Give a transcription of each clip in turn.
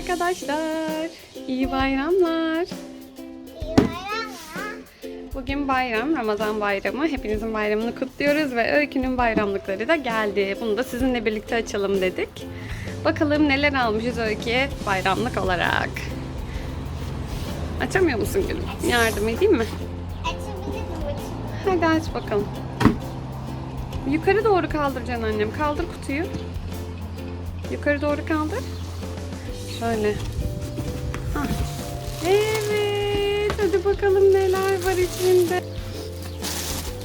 arkadaşlar. İyi bayramlar. İyi bayramlar. Bugün bayram, Ramazan bayramı. Hepinizin bayramını kutluyoruz ve Öykü'nün bayramlıkları da geldi. Bunu da sizinle birlikte açalım dedik. Bakalım neler almışız Öykü'ye bayramlık olarak. Açamıyor musun Gülüm? Yardım edeyim mi? Hadi aç bakalım. Yukarı doğru kaldıracaksın annem. Kaldır kutuyu. Yukarı doğru kaldır. Şöyle. Hah. Evet. Hadi bakalım neler var içinde.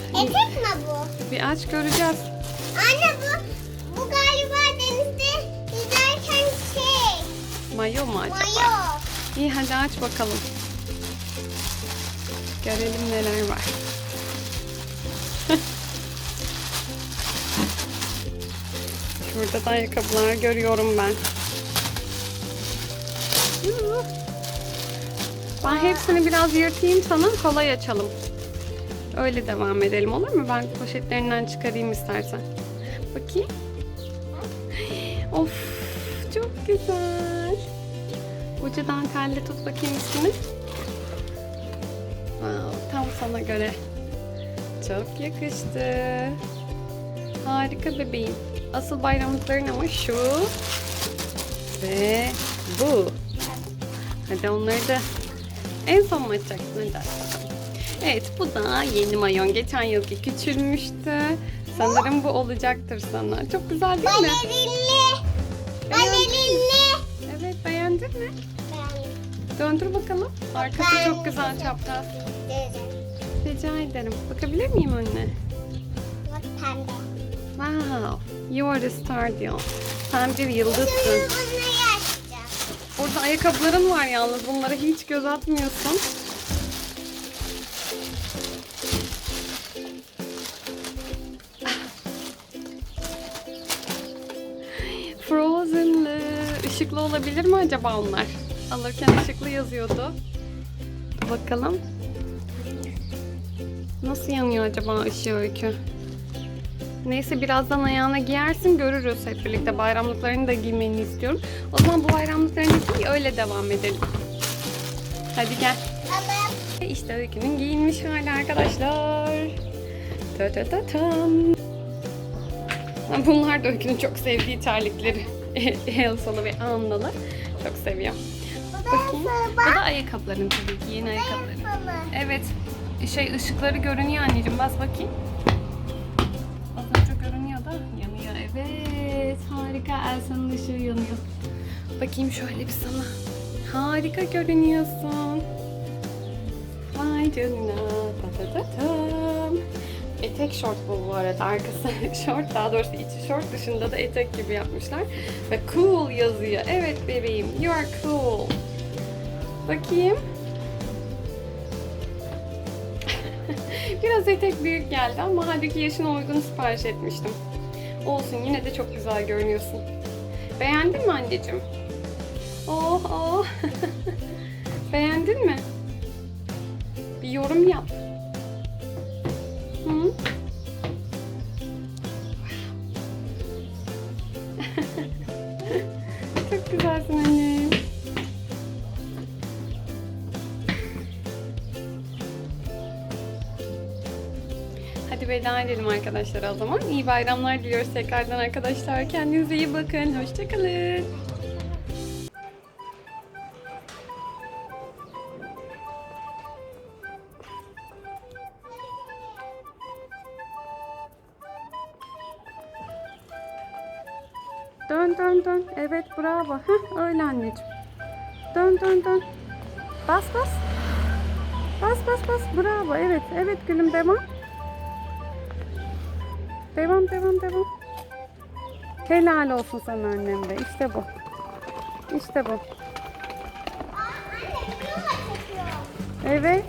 Etek mi bu? Bir aç göreceğiz. Anne bu, bu galiba denizde yüzerken şey, Mayo mu acaba? mayo. İyi hadi aç bakalım. Görelim neler var. Şurada da ayakkabılar görüyorum ben. Ben hepsini biraz yırtayım sana kolay açalım. Öyle devam edelim olur mu? Ben poşetlerinden çıkarayım istersen. Bakayım. Of çok güzel. Ucu dantelli tut bakayım üstünü. Wow, tam sana göre. Çok yakıştı. Harika bebeğim. Asıl bayramlıkların ama şu ve bu. Hadi onları da en son mu açacaksın? Hadi aç bakalım. Evet bu da yeni mayon. Geçen yılki küçülmüştü. Sanırım bu olacaktır sana. Çok güzel değil mi? Balerinli. Balerinli. Evet beğendin mi? Ben Döndür bakalım. Arkası çok güzel çapraz. Rica ederim. Bakabilir miyim önüne? Bak pembe. Wow. You are the star diyor. Sen bir yıldızsın. Burada ayakkabıların var yalnız. Bunlara hiç göz atmıyorsun. Frozen'lı. Işıklı olabilir mi acaba onlar? Alırken ışıklı yazıyordu. Bakalım. Nasıl yanıyor acaba ışığı öykü? Neyse birazdan ayağına giyersin görürüz hep birlikte. Bayramlıklarını da giymeni istiyorum. O zaman bu bayramlıklarını giy öyle devam edelim. Hadi gel. Ama İşte Öykü'nün giyinmiş hali arkadaşlar. Ta ta ta tam. Bunlar da Öykü'nün çok sevdiği terlikleri. Elsa'lı ve Anna'lı. Çok seviyor. Bakayım. Bu da ayakkabıların tabii ki yeni ayakkabıların. ayakkabı. Evet. Şey ışıkları görünüyor anneciğim. Bas bakayım. Evet. Harika. Elsa'nın ışığı yanıyor. Bakayım şöyle bir sana. Harika görünüyorsun. Vay canına. Ta ta ta tam. Etek şort bu bu arada. Arkası şort daha doğrusu içi şort dışında da etek gibi yapmışlar. Ve cool yazıyor. Evet bebeğim. You are cool. Bakayım. Biraz etek büyük geldi ama halbuki yaşına uygun sipariş etmiştim. Olsun yine de çok güzel görünüyorsun. Beğendin mi anneciğim? Oh oh. Beğendin mi? Bir yorum yap. Hadi veda edelim arkadaşlar o zaman. İyi bayramlar diliyoruz tekrardan arkadaşlar. Kendinize iyi bakın. Hoşçakalın. Dön dön dön. Evet bravo. Heh, öyle anneciğim. Dön dön dön. Bas bas. Bas bas bas. Bravo. Evet. Evet gülüm devam. Devam devam devam. Helal olsun sana annem de. İşte bu. İşte bu. Evet.